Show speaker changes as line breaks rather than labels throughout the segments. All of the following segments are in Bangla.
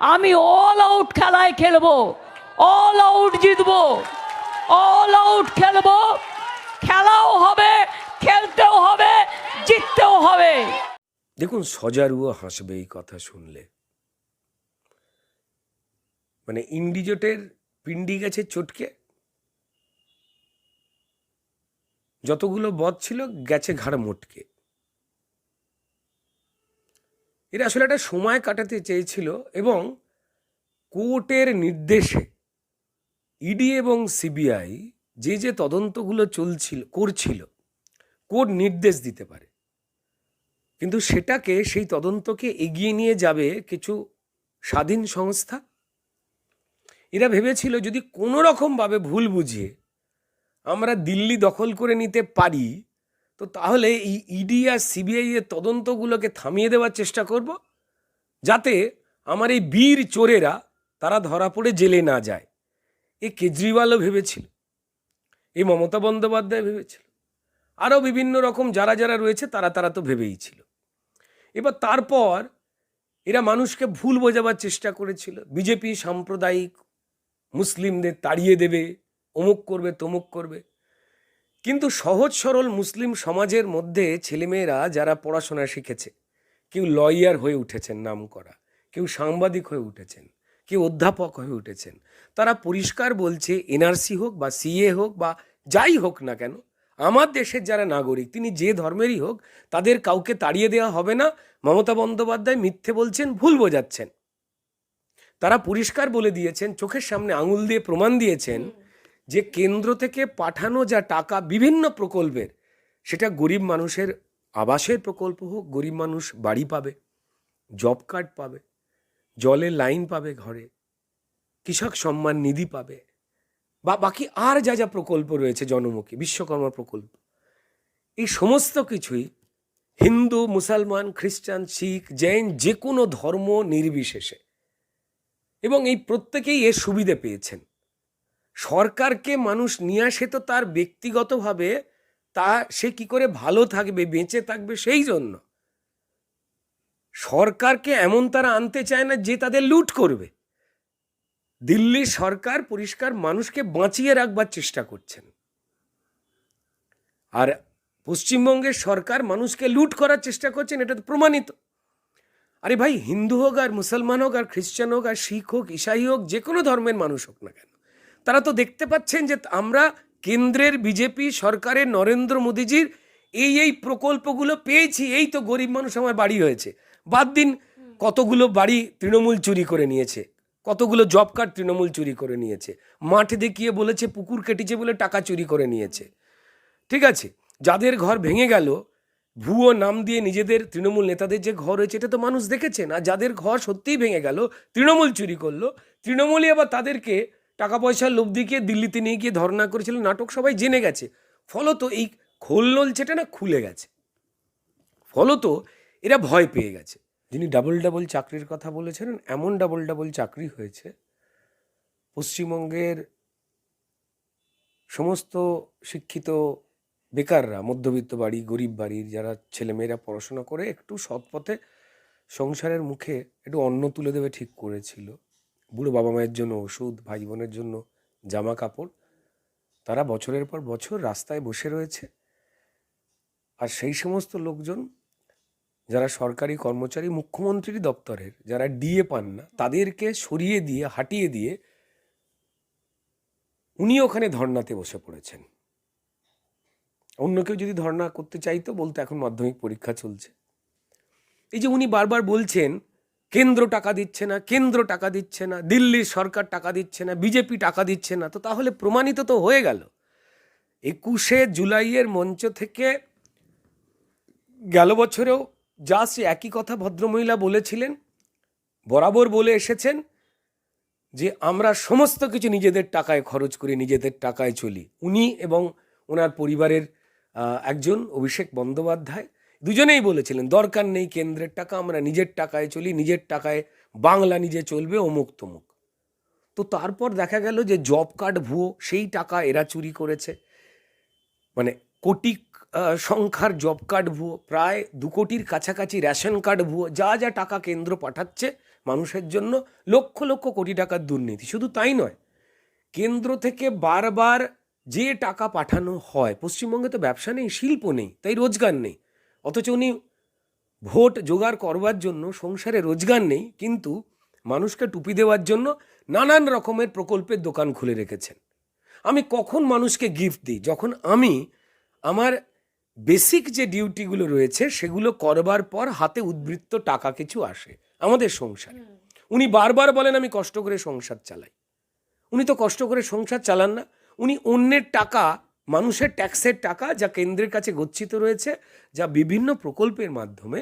আমি অল আউট খেলায় খেলব অল আউট জিতবো অল আউট খেলব। খেলাও হবে, খেলতেও হবে, জিততেও হবে।
দেখুন, সজারুও হাসবে এই কথা শুনলে। মানে ইন্ডিজোটের পিন্ডি গেছে চটকে। যতগুলো বধ ছিল, গেছে ঘাড় মোটকে। এরা আসলে একটা সময় কাটাতে চেয়েছিল এবং কোর্টের নির্দেশে ইডি এবং সিবিআই যে যে তদন্তগুলো চলছিল, করছিল, কোর্ট নির্দেশ দিতে পারে। কিন্তু সেটাকে, সেই তদন্তকে এগিয়ে নিয়ে যাবে কিছু স্বাধীন সংস্থা? এরা ভেবেছিল যদি কোনো রকমভাবে ভুল বুঝিয়ে আমরা দিল্লি দখল করে নিতে পারি তো তাহলে এই ইডি আর সিবিআই এর তদন্তগুলোকে থামিয়ে দেওয়ার চেষ্টা করব, যাতে আমার এই বীর চোরেরা তারা ধরা পড়ে জেলে না যায়। এ কেজরিওয়ালও ভেবেছিল এই মমতা বন্দ্যোপাধ্যায় ভেবেছিল, আরও বিভিন্ন রকম যারা যারা রয়েছে তারা তারা তো ভেবেই ছিল। এবার তারপর এরা মানুষকে ভুল বোঝাবার চেষ্টা করেছিল, বিজেপি সাম্প্রদায়িক মুসলিমদের তাড়িয়ে দেবে, অমুক করবে, তমুক করবে। কিন্তু সহজ সরল মুসলিম সমাজের মধ্যে ছেলেমেয়েরা যারা পড়াশোনা শিখেছে, কেউ লয়ার হয়ে উঠেছেন নাম করা, কেউ সাংবাদিক হয়ে উঠেছেন, কেউ অধ্যাপক হয়ে উঠেছেন, তারা পরিষ্কার বলছে এনআরসি হোক বা সিএ হোক বা যাই হোক না কেন, আমার দেশের যারা নাগরিক, তিনি যে ধর্মেরই হোক, তাদের কাউকে তাড়িয়ে দেওয়া হবে না, মমতা বন্দ্যোপাধ্যায় মিথ্যে বলছেন, ভুল বোঝাচ্ছেন। তারা পরিষ্কার বলে দিয়েছেন, চোখের সামনে আঙুল দিয়ে প্রমাণ দিয়েছেন যে কেন্দ্র থেকে পাঠানো যা টাকা বিভিন্ন প্রকল্পের, সেটা গরিব মানুষের আবাসের প্রকল্প হোক, গরিব মানুষ বাড়ি পাবে জব কার্ড পাবে জলের লাইন পাবে ঘরে, কৃষক সম্মান নিধি পাবে, বা বাকি আর যা যা প্রকল্প রয়েছে জনমুখী, বিশ্বকর্মা প্রকল্প, এই সমস্ত কিছুই হিন্দু, মুসলমান, খ্রিস্টান, শিখ, জৈন, যে কোনো ধর্ম নির্বিশেষে, এবং এই প্রত্যেকেই এর সুবিধে পেয়েছেন। সরকারকে মানুষ নিয়ে আসে তো তার ব্যক্তিগতভাবে, তা সে কি করে ভালো থাকবে, বেঁচে থাকবে সেই জন্য। সরকারকে এমন তারা আনতে চায় না যে তাদের লুট করবে। দিল্লির সরকার পরিষ্কার মানুষকে বাঁচিয়ে রাখবার চেষ্টা করছেন। আর পশ্চিমবঙ্গের সরকার মানুষকে লুট করার চেষ্টা করছেন, এটা তো প্রমাণিত। আরে ভাই, হিন্দু হোক আর মুসলমান হোক আর খ্রিস্টান হোক আর শিখ হোক, ইসাই হোক, যে কোনো ধর্মের মানুষ হোক না কেন। তারা তো দেখতে পাচ্ছেন যে আমরা কেন্দ্রের বিজেপি সরকারের নরেন্দ্র মোদীজির এই এই প্রকল্পগুলো পেয়েছি, এই তো গরিব মানুষ আমার বাড়ি হয়েছে। বাদ দিন, কতগুলো বাড়ি তৃণমূল চুরি করে নিয়েছে, কতগুলো জব কার্ড তৃণমূল চুরি করে নিয়েছে, মাঠে দেখিয়ে বলেছে, পুকুর কেটেছে বলে টাকা চুরি করে নিয়েছে। ঠিক আছে, যাদের ঘর ভেঙে গেল, ভুয়ো নাম দিয়ে নিজেদের তৃণমূল নেতাদের যে ঘর হয়েছে, এটা তো মানুষ দেখেছেন আর যাদের ঘর সত্যিই ভেঙে গেল, তৃণমূল চুরি করল, তৃণমূলই আবার তাদেরকে টাকা পয়সার লোভ দেখিয়ে দিল্লিতে নিয়ে গিয়ে ধর্ণা করেছিল নাটক সবাই জেনে গেছে। ফলত এই খোল নলছেটা না খুলে গেছে। ফলত এরা ভয় পেয়ে গেছে। যিনি ডাবল ডাবল চাকরির কথা বলেছিলেন, এমন ডাবল ডাবল চাকরি হয়েছে, পশ্চিমবঙ্গের সমস্ত শিক্ষিত বেকাররা, মধ্যবিত্ত বাড়ি, গরিব বাড়ির যারা ছেলেমেয়েরা পড়াশোনা করে, একটু সৎ পথে সংসারের মুখে একটু অন্ন তুলে দেবে ঠিক করেছিল। বুড়ো বাবা মায়ের জন্য ওষুধ, ভাই বোনের জন্য জামা কাপড়। তারা বছরের পর বছর রাস্তায় বসে রয়েছে। আর সেই সমস্ত লোকজন যারা সরকারি কর্মচারী, মুখ্যমন্ত্রীর দপ্তরের, যারা ডিএ পান না, তাদেরকে সরিয়ে দিয়ে, হাঁটিয়ে দিয়ে উনি ওখানে ধর্নাতে বসে পড়েছেন। অন্য কেউ যদি ধর্না করতে চাইতো, বলতো এখন মাধ্যমিক পরীক্ষা চলছে। এই যে উনি বারবার বলছেন কেন্দ্র টাকা দিচ্ছে না, কেন্দ্র টাকা দিচ্ছে না, দিল্লির সরকার টাকা দিচ্ছে না, বিজেপি টাকা দিচ্ছে না, তো তাহলে প্রমাণিত তো হয়ে গেল। একুশে জুলাইয়ের মঞ্চ থেকে গেল বছরেও যা সে একই কথা ভদ্রমহিলা বলেছিলেন, বরাবর বলে এসেছেন যে আমরা সমস্ত কিছু নিজেদের টাকায় খরচ করি, নিজেদের টাকায় চলি। উনি এবং ওনার পরিবারের একজন অভিষেক বন্দ্যোপাধ্যায় দুজনেই বলেছিলেন, দরকার নেই কেন্দ্রের টাকা, আমরা নিজের টাকায় চলি, নিজের টাকায় বাংলা নিজে চলবে অমুক তমুক। তো তারপর দেখা গেল যে জব কার্ড ভুয়ো সেই টাকা এরা চুরি করেছে। মানে কোটি সংখ্যার জব কার্ড ভুয়ো, প্রায় দু কোটির কাছাকাছি রেশন কার্ড ভুয়ো, যা যা টাকা কেন্দ্র পাঠাচ্ছে মানুষের জন্য লক্ষ লক্ষ কোটি টাকার দুর্নীতি। শুধু তাই নয়, কেন্দ্র থেকে বারবার যে টাকা পাঠানো হয়, পশ্চিমবঙ্গে তো ব্যবসা নেই, শিল্প নেই, তাই রোজগার নেই। অথচ উনি ভোট জোগাড় করবার জন্য সংসারে রোজগার নেই কিন্তু মানুষকে টুপি দেওয়ার জন্য নানান রকমের প্রকল্পের দোকান খুলে রেখেছেন। আমি কখন মানুষকে গিফট দিই? যখন আমি আমার বেসিক যে ডিউটিগুলো রয়েছে সেগুলো করবার পর হাতে উদ্বৃত্ত টাকা কিছু আসে আমাদের সংসারে। উনি বারবার বলেন আমি কষ্ট করে সংসার চালাই। উনি তো কষ্ট করে সংসার চালান না। উনি অন্যের টাকা মানুষের ট্যাক্সের টাকা যা কেন্দ্রের কাছে গচ্ছিত রয়েছে, যা বিভিন্ন প্রকল্পের মাধ্যমে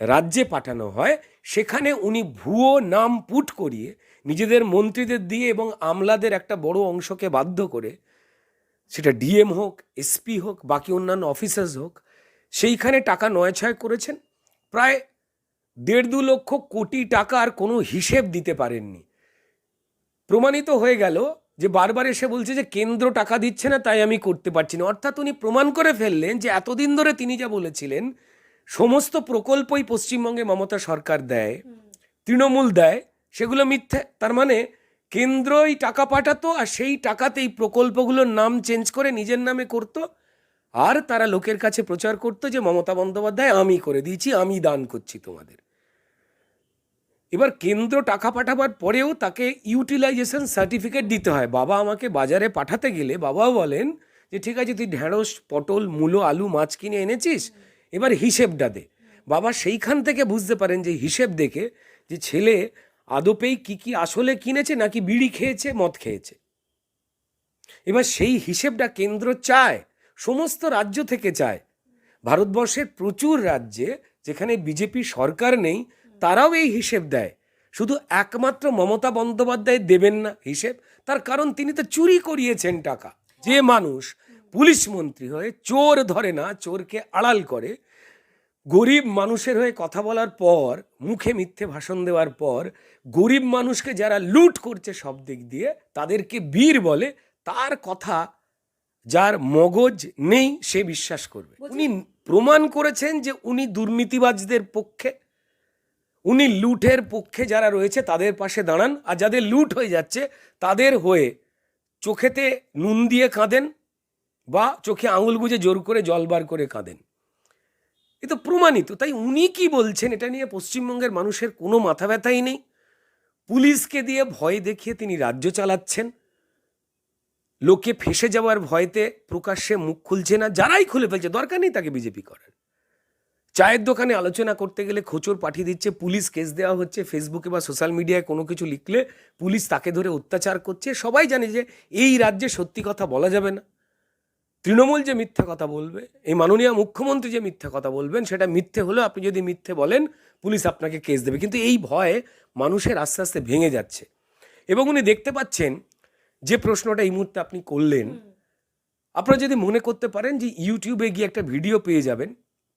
রাজ্যে পাঠানো হয়, সেখানে উনি ভুয়ো নাম পুট করিয়ে নিজেদের মন্ত্রীদের দিয়ে এবং আমলাদের একটা বড় অংশকে বাধ্য করে, সেটা ডিএম হোক, এসপি হোক, বাকি অন্যান্য অফিসার্স হোক, সেইখানে টাকা নয় ছয় করেছেন। প্রায় দেড় দু লক্ষ কোটি টাকার কোনো হিসেব দিতে পারেননি। প্রমাণিত হয়ে গেল যে বারবার এসে বলছে যে কেন্দ্র টাকা দিচ্ছে না, তাই আমি করতে পারছি না। অর্থাৎ উনি প্রমাণ করে ফেললেন যে এতদিন ধরে তিনি যা বলেছিলেন, সমস্ত প্রকল্পই পশ্চিমবঙ্গে মমতা সরকার দেয়, তৃণমূল দেয়, সেগুলো মিথ্যে। তার মানে কেন্দ্রই টাকা পাঠাতো আর সেই টাকাতেই প্রকল্পগুলোর নাম চেঞ্জ করে নিজের নামে করত। আর তারা লোকের কাছে প্রচার করতো যে মমতা বন্দ্যোপাধ্যায়, আমি করে দিয়েছি, আমি দান করছি তোমাদের। এবার কেন্দ্র টাকা পাঠাবার পরেও তাকে ইউটিলাইজেশন সার্টিফিকেট দিতে হয়। বাবা আমাকে বাজারে পাঠাতে গেলে বাবাও বলেন যে, ঠিক আছে, তুই ঢেঁড়স পটল, মূলো, আলু, মাছ কিনে এনেছিস, এবার হিসেবটা দে। বাবা সেইখান থেকে বুঝতে পারেন যে, হিসেব দেখে যে, ছেলে আদপেই কি কি আসলে কিনেছে নাকি বিড়ি খেয়েছে, মদ খেয়েছে। এবার সেই হিসেবটা কেন্দ্র চায়, সমস্ত রাজ্য থেকে চায়। ভারতবর্ষের প্রচুর রাজ্যে যেখানে বিজেপি সরকার নেই তারাও এই হিসেব দেয়। শুধু একমাত্র মমতা বন্দ্যোপাধ্যায় দেবেন না হিসেব তার কারণ তিনি তো চুরি করিয়েছেন টাকা। যে মানুষ পুলিশ মন্ত্রী হয়ে চোর ধরে না চোরকে আড়াল করে গরিব মানুষের হয়ে কথা বলার পর মুখে মিথ্যে ভাষণ দেওয়ার পর গরিব মানুষকে যারা লুট করছে সব দিক দিয়ে তাদেরকে বীর বলে তার কথা যার মগজ নেই সে বিশ্বাস করবে। উনি প্রমাণ করেছেন যে উনি দুর্নীতিবাজদের পক্ষে উনি লুটের পক্ষে যারা রয়েছে তাদের পাশে দাঁড়ান, আর যাদের লুট হয়ে যাচ্ছে তাদের হয়ে চোখেতে নুন দিয়ে কাঁদেন বা চোখে আঙুল গুজে জোর করে জল বার করে কাঁদেন। এ তো প্রমাণিত, তাই উনি কি বলছেন এটা নিয়ে পশ্চিমবঙ্গের মানুষের কোনো মাথা ব্যথাই নেই। পুলিশকে দিয়ে ভয় দেখিয়ে তিনি রাজ্য চালাচ্ছেন। লোকে ফেসে যাওয়ার ভয়তে প্রকাশ্যে মুখ খুলছে না, যারাই খুলে ফেলছে, দরকার নেই তাকে বিজেপি করার। চায়ের দোকানে আলোচনা করতে গেলে খোঁচর পাঠিয়ে দিচ্ছে পুলিশ কেস দেওয়া হচ্ছে ফেসবুকে বা সোশ্যাল মিডিয়ায় কোনো কিছু লিখলে পুলিশ তাকে ধরে অত্যাচার করছে। সবাই জানে যে এই রাজ্যে সত্যি কথা বলা যাবে না। তৃণমূল যে মিথ্যা কথা বলবে এই মাননীয় মুখ্যমন্ত্রী যে মিথ্যা কথা বলবেন সেটা মিথ্যে হলেও আপনি যদি মিথ্যে বলেন পুলিশ আপনাকে কেস দেবে। কিন্তু এই ভয়ে মানুষের আস্তে আস্তে ভেঙে যাচ্ছে। এবং উনি দেখতে পাচ্ছেন যে প্রশ্নটা এই মুহূর্তে আপনি করলেন আপনারা যদি মনে করতে পারেন যে ইউটিউবে গিয়ে একটা ভিডিও পেয়ে যাবেন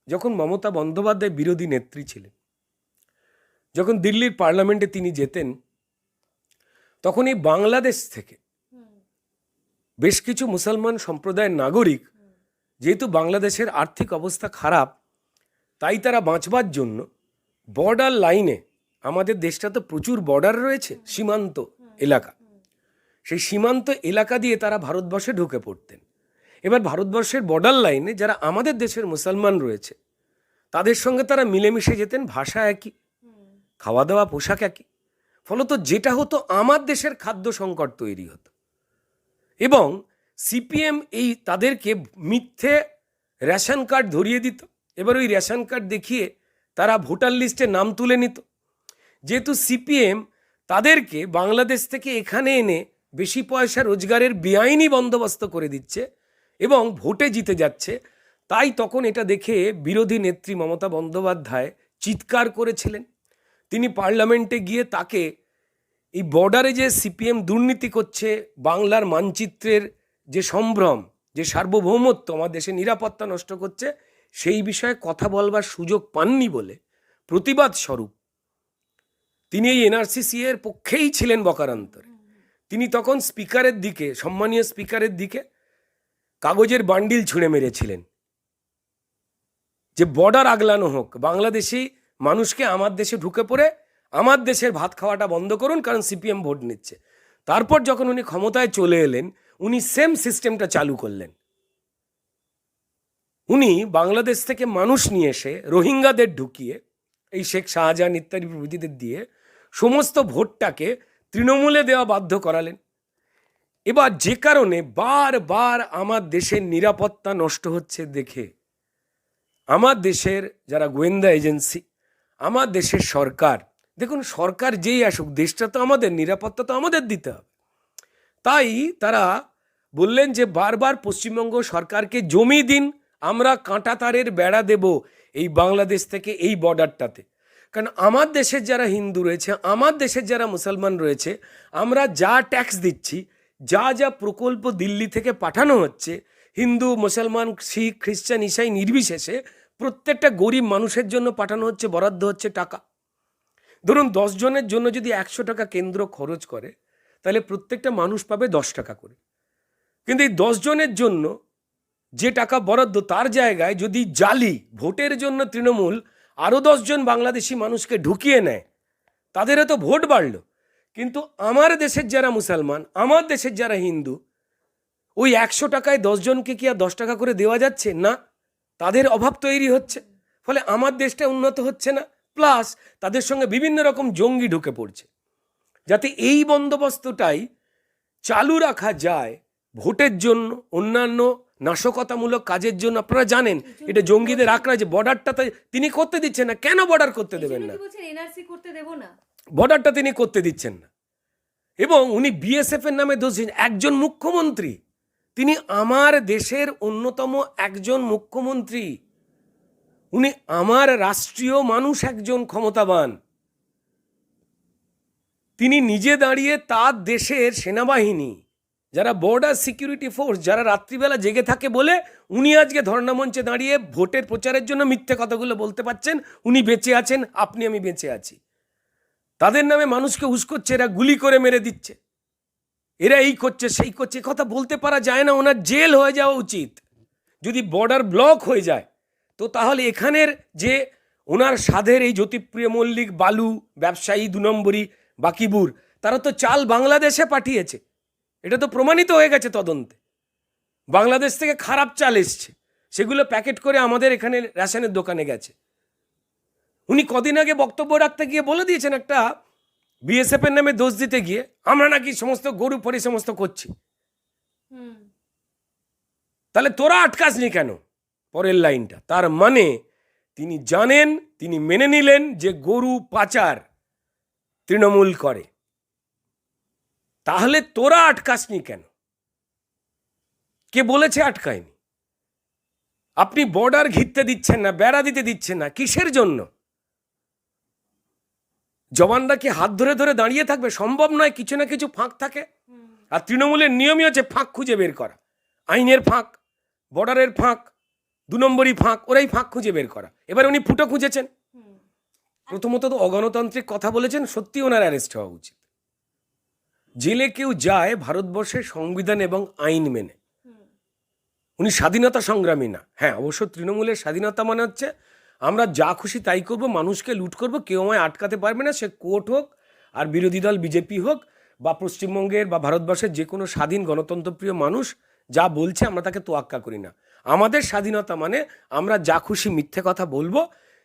যখন মমতা বন্দ্যোপাধ্যায় বিরোধী নেত্রী ছিলেন, যখন দিল্লির পার্লামেন্টে তিনি যেতেন, তখন এই বাংলাদেশ থেকে বেশ কিছু মুসলমান সম্প্রদায়ের নাগরিক যেহেতু বাংলাদেশের আর্থিক অবস্থা খারাপ, তাই তারা বাঁচবার জন্য বর্ডার লাইনে, আমাদের দেশটা তো প্রচুর বর্ডার রয়েছে, সীমান্ত এলাকা। সেই সীমান্ত এলাকা দিয়ে তারা ভারতবর্ষে ঢুকে পড়তেন। এবার ভারতবর্ষের বর্ডার লাইনে যারা আমাদের দেশের মুসলমান রয়েছে, তাদের সঙ্গে তারা মিলেমিশে যেতেন, ভাষা একই খাওয়া দাওয়া পোশাক একই। ফলত যেটা হতো, আমার দেশের খাদ্য সংকট তৈরি হতো। এবং সিপিএম এই তাদেরকে মিথ্যে রেশন কার্ড ধরিয়ে দিত। এবার ওই রেশন কার্ড দেখিয়ে তারা ভোটার লিস্টে নাম তুলে নিত। যেহেতু সিপিএম তাদেরকে বাংলাদেশ থেকে এখানে এনে বেশি পয়সা রোজগারের বেআইনি বন্দোবস্ত করে দিচ্ছে এবং ভোটে জিতে যাচ্ছে, তাই তখন এটা দেখে বিরোধী নেত্রী মমতা বন্দ্যোপাধ্যায় চিৎকার করেছিলেন। তিনি পার্লামেন্টে গিয়ে তাকে এই বর্ডারে যে সিপিএম দুর্নীতি করছে, বাংলার মানচিত্রের যে সম্ভ্রম, যে সার্বভৌমত্ব আমার দেশে নিরাপত্তা নষ্ট করছে, সেই বিষয়ে কথা বলবার সুযোগ পাননি বলে প্রতিবাদ স্বরূপ। তিনি এই এনআরসিসি এর পক্ষেই ছিলেন বকারান্তরে তিনি তখন স্পিকারের দিকে, সম্মানীয় স্পিকারের দিকে কাগজের বান্ডিল ছুঁড়ে মেরেছিলেন। যে বর্ডার আগলানো হোক, বাংলাদেশি মানুষকে আমার দেশে ঢুকে পড়ে, আমার দেশের ভাত খাওয়াটা বন্ধ করুন কারণ সিপিএম ভোট নিচ্ছে। তারপর যখন উনি ক্ষমতায় চলে এলেন, উনি সেম সিস্টেমটা চালু করলেন। উনি বাংলাদেশ থেকে মানুষ নিয়ে এসে রোহিঙ্গাদের ঢুকিয়ে, এই শেখ শাহজাহান ইত্যাদি প্রভৃতিদের দিয়ে সমস্ত ভোটটাকে তৃণমূলে দেওয়া বাধ্য করালেন। এবার যে কারণে বারবার আমার দেশের নিরাপত্তা নষ্ট হচ্ছে দেখে, আমার দেশের যারা গোয়েন্দা এজেন্সি, আমার দেশের সরকার, দেখুন সরকার যেই আসুক, দেশটা তো আমাদের, নিরাপত্তা তো আমাদের দিতে হবে। তাই তারা বললেন যে বারবার পশ্চিমবঙ্গ সরকারকে জমি দিন, আমরা কাঁটা তারের বেড়া দেব এই বাংলাদেশ থেকে এই বর্ডারটাতে। কারণ আমার দেশের যারা হিন্দু রয়েছে, আমার দেশের যারা মুসলমান রয়েছে, আমরা যা ট্যাক্স দিচ্ছি যা যা প্রকল্প দিল্লি থেকে পাঠানো হচ্ছে, হিন্দু, মুসলমান, শিখ, খ্রিস্টান, ইসাই নির্বিশেষে প্রত্যেকটা গরিব মানুষের জন্য পাঠানো হচ্ছে, বরাদ্দ হচ্ছে টাকা। ধরুন জনের জন্য যদি একশো টাকা কেন্দ্র খরচ করে, তাহলে প্রত্যেকটা মানুষ পাবে দশ টাকা করে। কিন্তু এই জনের জন্য যে টাকা বরাদ্দ, তার জায়গায় যদি জালি, ভোটের জন্য তৃণমূল আরও দশজন বাংলাদেশি মানুষকে ঢুকিয়ে নেয়, তাদেরও তো ভোট বাড়ল। কিন্তু আমার দেশের যারা মুসলমান, আমার দেশের যারা হিন্দু, ওই একশো টাকায় দশজনকে কি আর দশ টাকা করে দেওয়া যাচ্ছে? না, তাদের অভাব তৈরি হচ্ছে। ফলে আমার দেশটা উন্নত হচ্ছে না। প্লাস তাদের সঙ্গে বিভিন্ন রকম জঙ্গি ঢুকে পড়ছে। যাতে এই বন্দোবস্তটাই চালু রাখা যায় ভোটের জন্য, অন্যান্য নাশকতামূলক কাজের জন্য। আপনারা জানেন, এটা জঙ্গিদের আঁকড়া যে বর্ডারটা তিনি করতে দিচ্ছেন না। কেন বর্ডার করতে দেবেন না?
করতে দেব না।
বর্ডারটা তিনি করতে দিচ্ছেন না। এবং উনি বিএসএফ এর নামে দোষ। একজন মুখ্যমন্ত্রী, তিনি আমার দেশের অন্যতম একজন মুখ্যমন্ত্রী। উনি আমার রাষ্ট্রীয় মানুষ একজন ক্ষমতাবান। তিনি নিজে দাঁড়িয়ে তার দেশের সেনাবাহিনী, যারা বর্ডার সিকিউরিটি ফোর্স, যারা রাত্রিবেলা জেগে থাকে বলে উনি আজকে ধর্ণা মঞ্চে দাঁড়িয়ে ভোটের প্রচারের জন্য মিথ্যে কথাগুলো বলতে পারছেন। উনি বেঁচে আছেন, আপনি আমি বেঁচে আছি। তাদের নামে মানুষকে উস্কোচ্ছে এরা গুলি করে মেরে দিচ্ছে। এরা এই করছে, সেই করছে কথা বলতে পারা যায় না, ওনার জেল হয়ে যাওয়া উচিত। যদি বর্ডার ব্লক হয়ে যায়, তো তাহলে এখানের যে ওনার সাধের এই জ্যোতিপ্রিয় মল্লিক, বালু, ব্যবসায়ী দু নম্বরী, বাকিবুর, তারা তো চাল বাংলাদেশে পাঠিয়েছে। এটা তো প্রমাণিত হয়ে গেছে তদন্তে। বাংলাদেশ থেকে খারাপ চাল এসছে। সেগুলো প্যাকেট করে আমাদের এখানে রেশনের দোকানে গেছে। উনি কদিন আগে বক্তব্য রাখতে গিয়ে বলে দিয়েছেন একটা বিএসএফ এর নামে দোষ দিতে গিয়ে আমরা নাকি সমস্ত গরু পরি সমস্ত করছি। তাহলে তোরা আটকাসনি কেন পরের লাইনটা? তার মানে তিনি জানেন তিনি মেনে নিলেন যে গরু পাচার তৃণমূল করে। তাহলে তোরা আটকাসনি কেন? কে বলেছে আটকায়নি? আপনি বর্ডার ঘিরতে দিচ্ছেন না বেড়া দিতে দিচ্ছেন না কিসের জন্য? জওয়ানরা কি হাত ধরে ধরে দাঁড়িয়ে থাকবে? সম্ভব নয় কিছু না কিছু ফাঁক থাকে। আর তৃণমূলের নিয়মই হচ্ছে ফাঁক খুঁজে বের করা। আইনের ফাঁক বর্ডারের ফাঁক দু নম্বরই ফাঁক ওরাই ফাঁক খুঁজে বের করা। এবার উনি ফুটো খুঁজেছেন। প্রথমত তো অগণতান্ত্রিক কথা বলেছেন সত্যি ওনার অ্যারেস্ট হওয়া উচিত। জেলে কেউ যায় ভারতবর্ষের সংবিধান এবং আইন মেনে। উনি স্বাধীনতা সংগ্রামী না। হ্যাঁ অবশ্য তৃণমূলের স্বাধীনতা মানে হচ্ছে আমরা যা খুশি তাই করব, মানুষকে লুট করব, কেউ আমায় আটকাতে পারবে না, সে কোর্ট হোক আর বিরোধী দল, বিজেপি হোক বা পশ্চিমবঙ্গের বা ভারতবর্ষের যে কোনো স্বাধীন গণতন্ত্রপ্রিয় মানুষ যা বলছে আমরা তাকে তোয়াক্কা করি না। আমাদের স্বাধীনতা মানে আমরা যা খুশি মিথ্যে কথা বলব,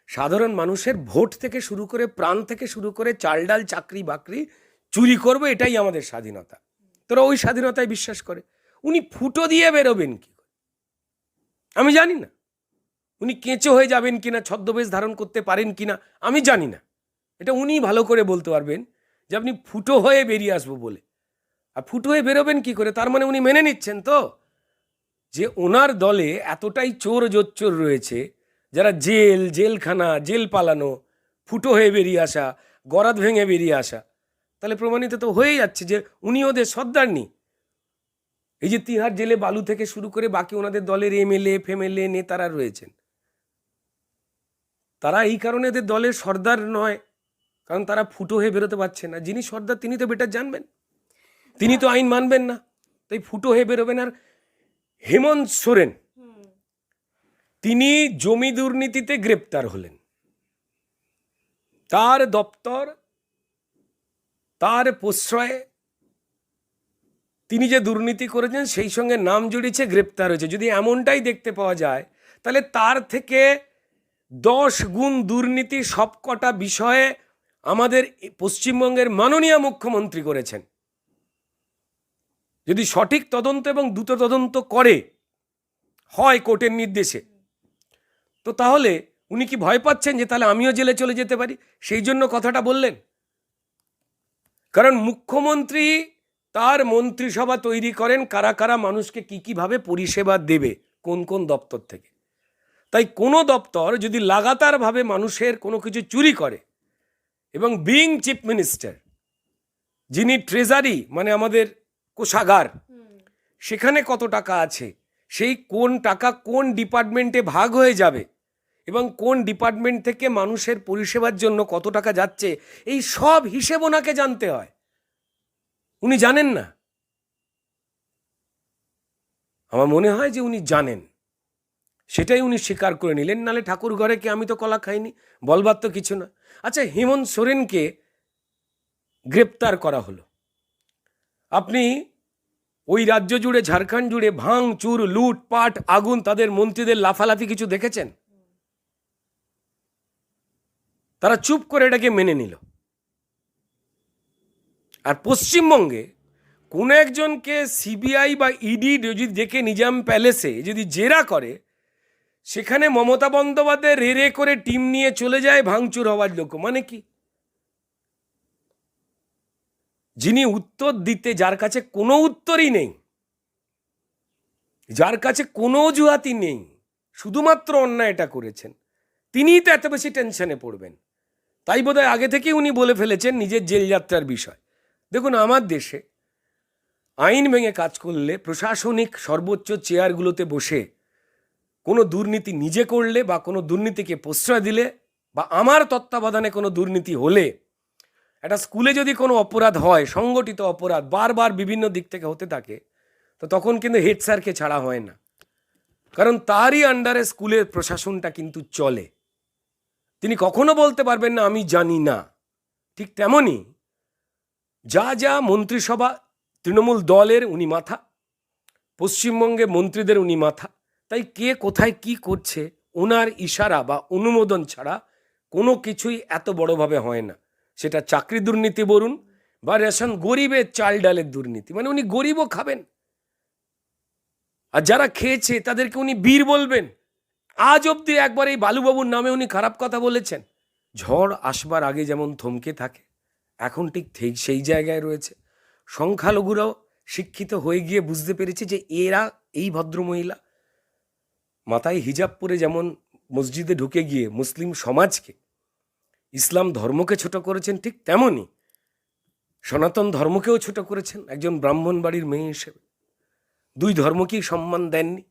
সাধারণ মানুষের ভোট থেকে শুরু করে প্রাণ থেকে শুরু করে চাল ডাল চাকরি, বাকরি চুরি করব, এটাই আমাদের স্বাধীনতা। তোরা ওই স্বাধীনতায় বিশ্বাস করে। উনি ফুটো দিয়ে বেরোবেন কি আমি জানি না। উনি কেঁচো হয়ে যাবেন কিনা, ছদ্মবেশ ধারণ করতে পারেন কিনা, আমি জানি না। এটা উনি ভালো করে বলতে পারবেন যে আপনি ফুটো হয়ে বেরিয়ে আসব বলে। আর ফুটো হয়ে বেরোবেন কি করে? তার মানে উনি মেনে নিচ্ছেন তো? যে ওনার দলে এতটাই চোর জোচ্চোর রয়েছে, যারা জেল, জেলখানা, জেল পালানো, ফুটো হয়ে বেরিয়ে আসা, গরাদ ভেঙে বেরিয়ে আসা, তাহলে প্রমাণিত তো হয়েই যাচ্ছে যে উনি ওদের সর্দার নি। এই যে তিহার জেলে বালু থেকে শুরু করে বাকি ওনাদের দলের এমএলএ, ফেমএলএ, নেতারা রয়েছেন। তারা এই কারণে এদের দলের সর্দার নয়, কারণ তারা ফুটো হয়ে বেরোতে পারছে না। যিনি সর্দার, তিনি তো বেটার জানবেন। তিনি তো আইন মানবেন না। তাই ফুটো হয়ে বেরোবেন আর হেমন্ত সোরেন। তিনি জমি দুর্নীতিতে গ্রেপ্তার হলেন। তার দপ্তর, তার প্রশ্রয়ে তিনি যে দুর্নীতি করেছেন, সেই সঙ্গে নাম জড়িয়েছে, গ্রেপ্তার হয়েছে। যদি এমনটাই দেখতে পাওয়া যায়, তাহলে তার থেকে দশ গুণ দুর্নীতি সবকটা বিষয়ে আমাদের পশ্চিমবঙ্গের মাননীয় মুখ্যমন্ত্রী করেছেন। যদি সঠিক তদন্ত এবং দ্রুত তদন্ত করে, হয় কোর্টের নির্দেশে, তো তাহলে উনি কি ভয় পাচ্ছেন যে তাহলে আমিও জেলে চলে যেতে পারি? সেই জন্য কথাটা বললেন। কারণ মুখ্যমন্ত্রী তার মন্ত্রিসভা তৈরি করেন, কারা কারা মানুষকে কি কীভাবে পরিষেবা দেবে, কোন কোন দপ্তর থেকে? তাই কোনো দপ্তর যদি লাগাতারভাবে মানুষের কোনো কিছু চুরি করে, এবং বিং চিফ মিনিস্টার যিনি ট্রেজারি মানে আমাদের কোষাগার, সেখানে কত টাকা আছে, সেই কোন টাকা কোন ডিপার্টমেন্টে ভাগ হয়ে যাবে, এবং কোন ডিপার্টমেন্ট থেকে মানুষের পরিষেবার জন্য কত টাকা যাচ্ছে, এই সব হিসেব ওনাকে জানতে হয়। উনি জানেন না। আমার মনে হয় যে উনি জানেন। সেটাই উনি স্বীকার করে নিলেন, নালে ঠাকুর ঘরে কি আমি তো কলা খাইনি? বলবার তো কিছু না। আচ্ছা হেমন্ত সোরেনকে গ্রেপ্তার করা হলো। আপনি ওই রাজ্য জুড়ে, ঝাড়খণ্ড জুড়ে ভাঙ চুর লুট পাট আগুন তাদের মন্ত্রীদের লাফালাফি কিছু দেখেছেন? তারা চুপ করে এটাকে মেনে নিল। আর পশ্চিমবঙ্গে কোনো একজনকে সিবিআই বা ইডি যদি দেখে নিজাম প্যালেসে যদি জেরা করে সেখানে মমতা বন্দ্যোপাধ্যায় রে রে করে টিম নিয়ে চলে যায় ভাঙচুর হওয়ার লোক। মানে কি? যিনি উত্তর দিতে, যার কাছে কোনো উত্তরই নেই, যার কাছে কোনো অজুহাতই নেই, শুধুমাত্র অন্যায়টা করেছেন, তিনিই তো এত বেশি টেনশনে পড়বেন। তাই বোধহয় আগে থেকেই উনি বলে ফেলেছেন নিজের জেল যাত্রার বিষয়। দেখুন, আমার দেশে আইন ভেঙে কাজ করলে প্রশাসনিক সর্বোচ্চ চেয়ারগুলোতে বসে কোনো দুর্নীতি নিজে করলে বা কোনো দুর্নীতিকে প্রশ্রয় দিলে বা আমার তত্ত্বাবধানে কোনো দুর্নীতি হলে, একটা স্কুলে যদি কোনো অপরাধ হয়, সংগঠিত অপরাধ বারবার বিভিন্ন দিক থেকে হতে থাকে, তো তখন কিন্তু হেড স্যারকে ছাড়া হয় না। কারণ তারই আন্ডারে স্কুলের প্রশাসনটা কিন্তু চলে। তিনি কখনো বলতে পারবেন না, আমি জানি না। ঠিক তেমনই যা যা মন্ত্রিসভা তৃণমূল দলের উনি মাথা, পশ্চিমবঙ্গে মন্ত্রীদের উনি মাথা তাই কে কোথায় কি করছে, ওনার ইশারা বা অনুমোদন ছাড়া কোনো কিছুই এত বড়ভাবে হয় না। সেটা চাকরি দুর্নীতি বলুন বা রেশন গরিবের চাল ডালের দুর্নীতি মানে উনি গরিবও খাবেন। আর যারা খেয়েছে তাদেরকে উনি বীর বলবেন। আজ অবধি একবার এই বালুবাবুর নামে উনি খারাপ কথা বলেছেন। ঝড় আসবার আগে যেমন থমকে থাকে, এখন ঠিক ঠিক সেই জায়গায় রয়েছে। সংখ্যালঘুরাও শিক্ষিত হয়ে গিয়ে বুঝতে পেরেছে যে এরা এই ভদ্রমহিলা মাথায় হিজাব পরে যেমন মসজিদে ঢুকে গিয়ে মুসলিম সমাজকে, ইসলাম ধর্মকে ছোট করেছেন ঠিক তেমনই সনাতন ধর্মকেও ছোট করেছেন একজন ব্রাহ্মণ বাড়ির মেয়ে হিসেবে। দুই ধর্মকেই সম্মান দেননি।